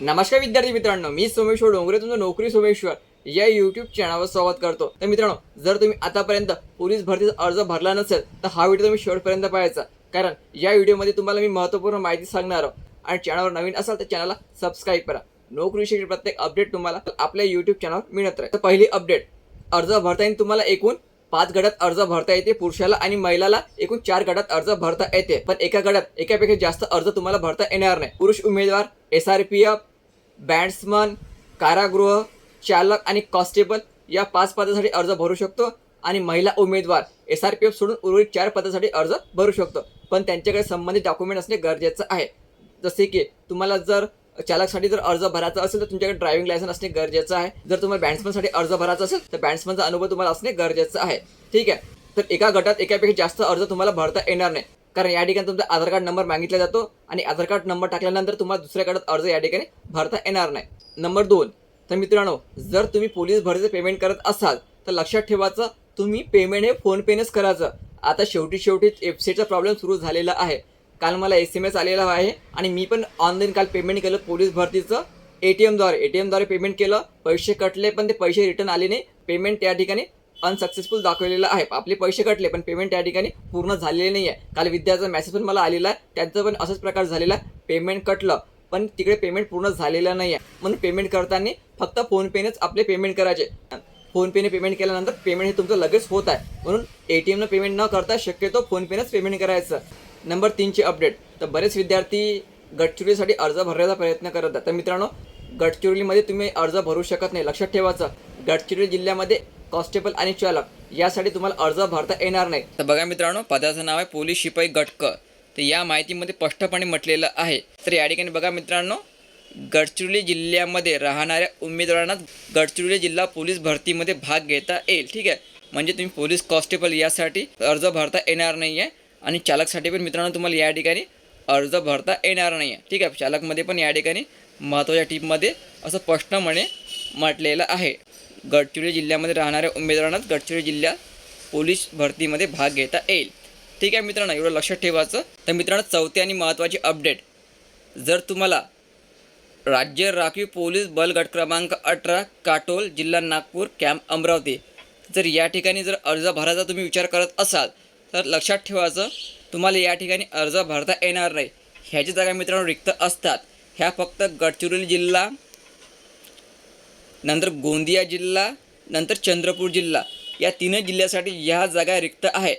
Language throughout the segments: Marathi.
नमस्कार विद्यार्थी मित्रांनो मी सोमेश्वर डोंगरे तुमचं नोकरी सोमेश्वर या युट्यूब चॅनलवर स्वागत करतो. तर मित्रांनो जर तुम्ही आतापर्यंत पोलीस भरतीचा अर्ज भरला नसेल तर हा व्हिडिओ तुम्ही शेवटपर्यंत पाहायचा. कारण या व्हिडिओमध्ये तुम्हाला मी महत्त्वपूर्ण माहिती सांगणार आहोत. आणि चॅनलवर नवीन असाल तर चॅनलला सबस्क्राईब करा. नोकरीविषयी प्रत्येक अपडेट तुम्हाला आपल्या युट्यूब चॅनलवर मिळत राहील. तर पहिली अपडेट अर्ज भरता येईल तुम्हाला एकूण पाच गटात अर्ज भरता येते पुरुषाला आणि महिलाला एकूण चार गटात अर्ज भरता येते. पण एका गटात एकापेक्षा जास्त अर्ज तुम्हाला भरता येणार नाही. पुरुष उमेदवार S R P F batsman कारागृह चालक आणि कॉन्स्टेबल या पाच पदासाठी अर्ज भरू शकतो आणि महिला उमेदवार एस आर पी एफ सोडून उर्वरित चार पदासाठी अर्ज भरू शकतो. पण त्यांच्याकडे संबंधित डॉक्युमेंट असणे गरजेचं आहे. जसे की तुम्हाला जर चालकसाठी जर अर्ज भरायचा असेल तर तुमच्याकडे ड्रायव्हिंग लायसन्स असणे गरजेचं आहे. जर तुम्हाला बॅट्समनसाठी अर्ज भरायचा असेल तर बॅट्समनचा अनुभव तुम्हाला असणे गरजेचं आहे. ठीक आहे? तर एका गटात एकापेक्षा जास्त अर्ज तुम्हाला भरता येणार नाही. कारण या ठिकाणी तुमचा आधार कार्ड नंबर मागितला जातो आणि आधार कार्ड नंबर टाकल्यानंतर तुम्हाला दुसऱ्या गटात अर्ज या ठिकाणी भरता येणार नाही. नंबर दोन तर मित्रांनो जर तुम्ही पोलीस भरतीचं पेमेंट करत असाल तर लक्षात ठेवायचं तुम्ही पेमेंट हे फोनपेनेच करायचं. आता शेवटी शेवटी वेबसाईटचा प्रॉब्लेम सुरू झालेला आहे. काल मला एस एम एस आलेला आहे आणि मी पण ऑनलाईन काल पेमेंट केलं पोलीस भरतीचं. ए टी एमद्वारे ए टी एमद्वारे पेमेंट केलं. पैसे कटले पण ते पैसे रिटर्न आले नाही. पेमेंट त्या ठिकाणी अनसक्सेसफुल दाखवलेलं आहे. आपले पैसे कटले पण पेमेंट त्या ठिकाणी पूर्ण झालेले नाही आहे काल विद्यार्थ्याचा मेसेज पण मला आलेला आहे. त्यांचं पण असंच प्रकार झालेला आहे. पेमेंट कटलं पण तिकडे पेमेंट पूर्ण झालेलं नाही आहे म्हणून पेमेंट करताना फक्त फोनपेनेच आपले पेमेंट करायचे. फोनपेने पेमेंट केल्यानंतर पेमेंट हे तुमचं लगेच होत आहे. म्हणून ए टी एमनं पेमेंट न करता शक्यतो फोनपेनंच पेमेंट करायचं. नंबर तीनची अपडेट. तर बरेच विद्यार्थी गडचिरोलीसाठी अर्ज भरण्याचा प्रयत्न करत आहेत. तर मित्रांनो गडचिरोलीमध्ये तुम्ही अर्ज भरू शकत नाही. लक्षात ठेवायचं गडचिरोली जिल्ह्यामध्ये कॉन्स्टेबल आणि चालक यासाठी तुम्हाला अर्ज भरता येणार नाही. तर बघा मित्रांनो पदाचं नाव आहे पोलीस शिपाई गटक. तर या माहितीमध्ये स्पष्टपणे म्हटलेलं आहे. तर या ठिकाणी बघा मित्रांनो गडचिरोली जिल्ह्यामध्ये राहणाऱ्या उमेदवारांना गडचिरोली जिल्हा पोलीस भरतीमध्ये भाग घेता येईल. ठीक आहे? म्हणजे तुम्ही पोलीस कॉन्स्टेबल यासाठी अर्ज भरता येणार नाही आहे आणि चालकसाठी पण मित्रांनो तुम्हाला या ठिकाणी अर्ज भरता येणार नाही आहे ठीक आहे? चालकमध्ये पण या ठिकाणी महत्त्वाच्या टीपमध्ये असं स्पष्टपणे म्हटलेलं आहे. गडचिरोली जिल्ह्यामध्ये राहणाऱ्या उमेदवारांनाच गडचिरोली जिल्हा पोलीस भरतीमध्ये भाग घेता येईल. ठीक आहे मित्रांनो? एवढं लक्षात ठेवायचं. तर मित्रांनो चौथी आणि महत्त्वाची अपडेट. जर तुम्हाला राज्य राखीव पोलीस बल गट क्रमांक अठरा काटोल जिल्हा नागपूर कॅम्प अमरावती जर या ठिकाणी जर अर्ज भरायचा तुम्ही विचार करत असाल तर लक्षात ठेवायचं तुम्हाला या ठिकाणी अर्ज भरता येणार नाही. ह्याची जागा मित्रांनो रिक्त असतात. ह्या फक्त गडचिरोली जिल्हा नंतर गोंदिया जिल्हा नंतर चंद्रपूर जिल्हा. या तीनही जिल्ह्यासाठी ह्या जागा रिक्त आहे.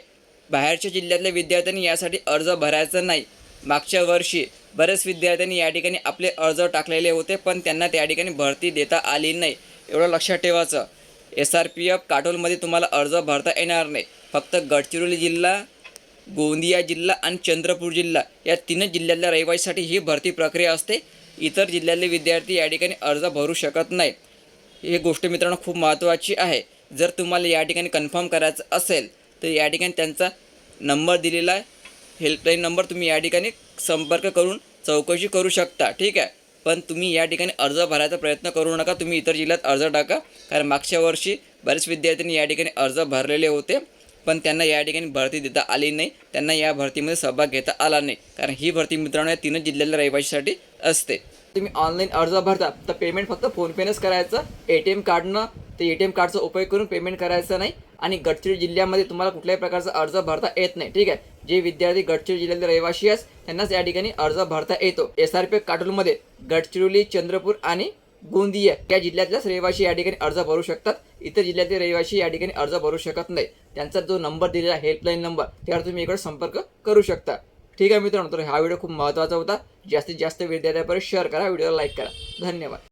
बाहेरच्या जिल्ह्यातल्या विद्यार्थ्यांनी यासाठी अर्ज भरायचा नाही. मागच्या वर्षी बरेच विद्यार्थ्यांनी या ठिकाणी आपले अर्ज टाकलेले होते पण त्यांना त्या ठिकाणी भरती देता आली नाही. एवढं लक्षात ठेवायचं. एस आर पी एफ काटोलमध्ये तुम्हाला अर्ज भरता येणार नाही. फक्त गडचिरोली जिल्हा गोंदिया जिल्हा आणि चंद्रपूर जिल्हा या तीनच जिल्ह्यातल्या रहिवासीसाठी ही भरती प्रक्रिया असते. इतर जिल्ह्यातले विद्यार्थी या ठिकाणी अर्ज भरू शकत नाही ही गोष्ट मित्रांनो खूप महत्त्वाची आहे. जर तुम्हाला या ठिकाणी कन्फर्म करायचं असेल तर या ठिकाणी त्यांचा नंबर दिलेला आहे. हेल्पलाईन नंबर तुम्ही या ठिकाणी संपर्क करून चौकशी करू शकता ठीक आहे? पण तुम्ही या ठिकाणी अर्ज भरायचा प्रयत्न करू नका. तुम्ही इतर जिल्ह्यात अर्ज टाका. कारण मागच्या वर्षी बरेच विद्यार्थ्यांनी या ठिकाणी अर्ज भरलेले होते. पण त्यांना या ठिकाणी भरती देता आली नाही. त्यांना या भरतीमध्ये सहभाग घेता आला नाही. कारण ही भरती मित्रांनो या तीनच जिल्ह्यातल्या रहिवाशीसाठी असते. तुम्ही ऑनलाईन अर्ज भरता तर पेमेंट फक्त फोनपेनंच करायचं. ए टी एम कार्डनं ते ए टी एम कार्डचा उपयोग करून पेमेंट करायचं नाही. आणि गडचिरोली जिल्ह्यामध्ये तुम्हाला कुठल्याही प्रकारचा अर्ज भरता येत नाही. ठीक आहे? जे विद्यार्थी गडचिरोली जिल्ह्यातले रहिवासी आहेत त्यांनाच या ठिकाणी अर्ज भरता येतो. एस आर पी काटोलमध्ये गडचिरोली चंद्रपूर आणि गोंदिया या जिल्ह्यातल्याच रहिवासी या ठिकाणी अर्ज भरू शकतात. इतर जिल्ह्यातले रहिवासी या ठिकाणी अर्ज भरू शकत नाही. त्यांचा जो नंबर दिलेला हेल्पलाईन नंबर त्यावर तुम्ही इकडे संपर्क करू शकता. ठीक आहे मित्रांनो तर हा व्हिडिओ खूप महत्त्वाचा होता. जास्तीत जास्त विद्यार्थ्यापर्यंत शेअर करा व्हिडिओला लाईक करा. धन्यवाद.